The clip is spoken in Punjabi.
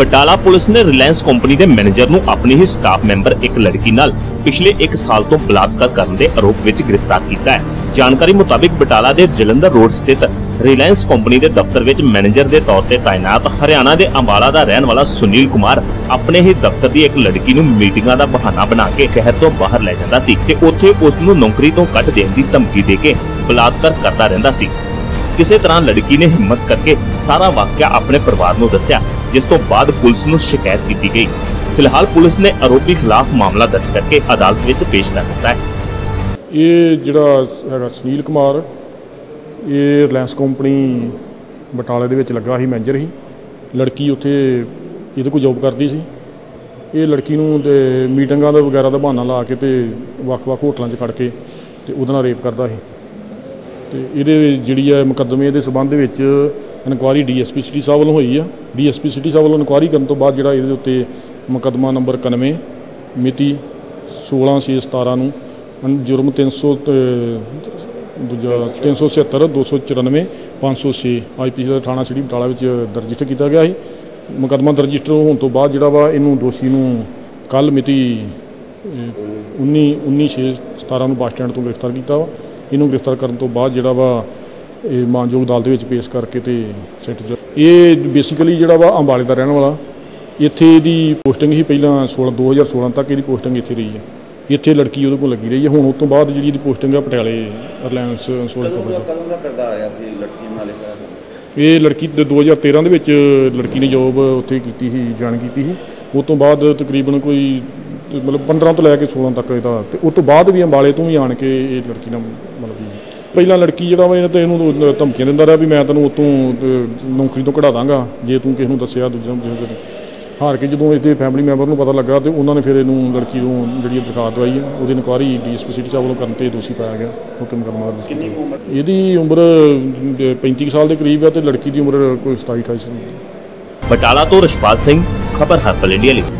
ਬਟਾਲਾ ਪੁਲਿਸ ਨੇ ਰਿਲਾਇੰਸ ਕੰਪਨੀ ਦੇ ਮੈਨੇਜਰ ਨੂੰ ਆਪਣੀ ਹੀ ਸਟਾਫ ਮੈਂਬਰ ਇੱਕ ਲੜਕੀ ਨਾਲ ਪਿਛਲੇ 1 ਸਾਲ ਤੋਂ ਬਲਾਤਕਾਰ ਕਰਨ ਦੇ ਆਰੋਪ ਵਿੱਚ ਗ੍ਰਿਫਤਾਰ ਕੀਤਾ ਹੈ। ਜਾਣਕਾਰੀ ਮੁਤਾਬਿਕ ਬਟਾਲਾ ਦੇ ਜਲੰਧਰ ਰੋਡ ਸਥਿਤ ਰਿਲਾਇੰਸ ਕੰਪਨੀ ਦੇ ਦਫ਼ਤਰ ਵਿੱਚ ਮੈਨੇਜਰ ਦੇ ਤੌਰ ਤੇ ਤਾਇਨਾਤ ਹਰਿਆਣਾ ਦੇ ਅੰਬਾਲਾ ਦਾ ਰਹਿਣ ਵਾਲਾ ਸੁਨੀਲ ਕੁਮਾਰ ਆਪਣੇ ਹੀ ਦਫ਼ਤਰ ਦੀ ਇੱਕ ਲੜਕੀ ਨੂੰ ਮੀਟਿੰਗਾਂ ਦਾ ਬਹਾਨਾ ਬਣਾ ਕੇ ਸ਼ਹਿਰ ਤੋਂ ਬਾਹਰ ਲੈ ਜਾਂਦਾ ਸੀ ਤੇ ਉੱਥੇ ਉਸ ਨੂੰ ਨੌਕਰੀ ਤੋਂ ਕੱਢ ਦੇਣ ਦੀ ਧਮਕੀ ਦੇ ਕੇ ਬਲਾਤਕਾਰ ਕਰਦਾ ਰਹਿੰਦਾ ਸੀ। ਕਿਸੇ ਤਰ੍ਹਾਂ ਲੜਕੀ ਨੇ ਹਿੰਮਤ ਕਰਕੇ ਸਾਰਾ ਵਾਕਿਆ ਆਪਣੇ ਪਰਿਵਾਰ ਨੂੰ ਦੱਸਿਆ ਜਿਸ ਤੋਂ ਬਾਅਦ ਪੁਲਿਸ ਨੂੰ ਸ਼ਿਕਾਇਤ ਕੀਤੀ ਗਈ। ਫਿਲਹਾਲ ਪੁਲਿਸ ਨੇ ਆਰੋਪੀ ਖਿਲਾਫ ਮਾਮਲਾ ਦਰਜ ਕਰਕੇ ਅਦਾਲਤ ਵਿੱਚ ਪੇਸ਼ ਕਰ ਦਿੱਤਾ ਹੈ। ਇਹ ਜਿਹੜਾ ਹੈਗਾ ਸੁਨੀਲ ਕੁਮਾਰ, ਇਹ ਰਿਲਾਇੰਸ ਕੰਪਨੀ ਬਟਾਲੇ ਦੇ ਵਿੱਚ ਲੱਗਾ ਸੀ, ਮੈਨੇਜਰ ਸੀ। ਲੜਕੀ ਉੱਥੇ ਇਹਦੇ ਕੋਲ ਜੌਬ ਕਰਦੀ ਸੀ। ਇਹ ਲੜਕੀ ਨੂੰ ਤੇ ਮੀਟਿੰਗਾਂ ਦਾ ਵਗੈਰਾ ਦਾ ਬਹਾਨਾ ਲਾ ਕੇ ਤੇ ਵੱਖ-ਵੱਖ ਹੋਟਲਾਂ 'ਚ ਖੜ ਕੇ ਤੇ ਉਹਦੇ ਨਾਲ ਰੇਪ ਕਰਦਾ ਸੀ। ਤੇ ਇਹਦੇ ਜਿਹੜੀ ਹੈ ਮੁਕੱਦਮੇ ਦੇ ਸਬੰਧ ਵਿੱਚ ਇਨਕੁਆਰੀ ਡੀਐਸਪੀ ਸਿਟੀ ਸਾਹਿਬ ਵੱਲੋਂ ਹੋਈ ਆ। ਡੀਐਸਪੀ ਸਿਟੀ ਸਾਹਿਬ ਵੱਲੋਂ ਇਨਕੁਆਰੀ ਕਰਨ ਤੋਂ ਬਾਅਦ ਜਿਹੜਾ ਇਹਦੇ ਉੱਤੇ ਮੁਕੱਦਮਾ ਨੰਬਰ 91 ਮਿਤੀ 16/6/17 ਨੂੰ ਜੁਰਮ 300 ਤੇ ਦੂਜਾ 377 294 506 ਆਈਪੀਸੀ ਦਾ ਥਾਣਾ ਸਿਟੀ ਬਟਾਲਾ ਵਿੱਚ ਦਰਜ ਕੀਤਾ ਗਿਆ ਸੀ। ਮੁਕੱਦਮਾ ਦਰਜ ਹੋਣ ਤੋਂ ਬਾਅਦ ਜਿਹੜਾ ਵਾ ਇਹਨੂੰ ਦੋਸ਼ੀ ਨੂੰ ਕੱਲ ਮਿਤੀ 19 19 6 17 ਨੂੰ ਬੱਸ ਸਟੈਂਡ ਤੋਂ ਗ੍ਰਿਫਤਾਰ ਕੀਤਾ ਵਾ। ਇਹਨੂੰ ਗ੍ਰਿਫਤਾਰ ਕਰਨ ਤੋਂ ਬਾਅਦ ਜਿਹੜਾ ਵਾ ਇਹ ਮਾਨਯੋਗ ਅਦਾਲਤ ਦੇ ਵਿੱਚ ਪੇਸ਼ ਕਰਕੇ ਤੇ ਸੈਟ ਇਹ ਬੇਸਿਕਲੀ ਜਿਹੜਾ ਵਾ ਅੰਬਾਲੇ ਦਾ ਰਹਿਣ ਵਾਲਾ ਇੱਥੇ ਇਹਦੀ ਪੋਸਟਿੰਗ ਹੀ ਪਹਿਲਾਂ 16 2016 ਤੱਕ ਇਹਦੀ ਪੋਸਟਿੰਗ ਇੱਥੇ ਰਹੀ ਹੈ। ਇੱਥੇ ਲੜਕੀ ਉਹਦੇ ਕੋਲ ਲੱਗੀ ਰਹੀ ਹੈ। ਹੁਣ ਉਸ ਤੋਂ ਬਾਅਦ ਜਿਹੜੀ ਇਹਦੀ ਪੋਸਟਿੰਗ ਆ ਪਟਿਆਲੇ ਰਿਲਾਇੰਸ ਕਦੋਂ ਕੰਪਨੀ ਦਾ। ਕਦੋਂ ਦਾ ਕਰਦਾ ਆ ਰਿਹਾ ਸੀ ਲੜਕੀ ਨਾਲ ਇਹ ਲੜਕੀ ਤੇ 2013 ਦੇ ਵਿੱਚ ਲੜਕੀ ਨੇ ਜੋਬ ਉੱਥੇ ਕੀਤੀ ਸੀ ਜੁਆਇਨ ਕੀਤੀ ਸੀ। ਉਸ ਤੋਂ ਬਾਅਦ ਤਕਰੀਬਨ ਕੋਈ ਮਤਲਬ 15 ਤੋਂ ਲੈ ਕੇ 16 ਤੱਕ ਇਹਦਾ। ਤੇ ਉਸ ਤੋਂ ਬਾਅਦ ਵੀ ਅੰਬਾਲੇ ਤੋਂ ਵੀ ਆਣ ਕੇ ਇਹ ਲੜਕੀ ਨਾਲ ਮਤਲਬ ਪਹਿਲਾਂ ਲੜਕੀ ਜਿਹੜਾ ਵਾ ਇਹਨੇ ਤੇ ਇਹਨੂੰ ਧਮਕੀਆਂ ਦਿੰਦਾ ਰਿਹਾ ਵੀ ਮੈਂ ਤੈਨੂੰ ਉਤੋਂ ਨੌਕਰੀ ਤੋਂ ਕਢਾ ਦਾਂਗਾ ਜੇ ਤੂੰ ਕਿਸੇ ਨੂੰ ਦੱਸਿਆ ਦੂਜੇ ਨੂੰ ਕਿਸੇ ਨੂੰ। ਹਾਰ ਕੇ ਜਦੋਂ ਇਹਦੇ ਫੈਮਿਲੀ ਮੈਂਬਰ ਨੂੰ ਪਤਾ ਲੱਗਾ ਤੇ ਉਹਨਾਂ ਨੇ ਫਿਰ ਇਹਨੂੰ ਲੜਕੀ ਨੂੰ ਜਿਹੜੀ ਦਰਖਾਸਤ ਦਵਾਈ ਹੈ ਉਹਦੀ ਇਨਕੁਆਰੀ ਡੀਐਸਪੀ ਸਿਟੀ ਸਾਹਿਬ ਵੱਲੋਂ ਕਰਨ ਤੇ ਦੋਸ਼ੀ ਪਾਇਆ ਗਿਆ ਉੱਤੇ ਮੁਕੱਦਮਾ ਦਰਜ ਕਿੰਨੀ ਕੁ ਉਮਰ? ਇਹਦੀ ਉਮਰ ਅ, 35 ਕੁ ਸਾਲ ਦੇ ਕਰੀਬ ਹੈ ਤੇ ਲੜਕੀ ਦੀ ਉਮਰ ਕੋਈ 27 28 ਸਾਲ। ਦੀ ਬਟਾਲਾ ਤੋਂ ਰਸ਼ਪਾਲ ਸਿੰਘ ਖਬਰ ਹਰਪਲ ਇੰਡੀਆ ਲਈ।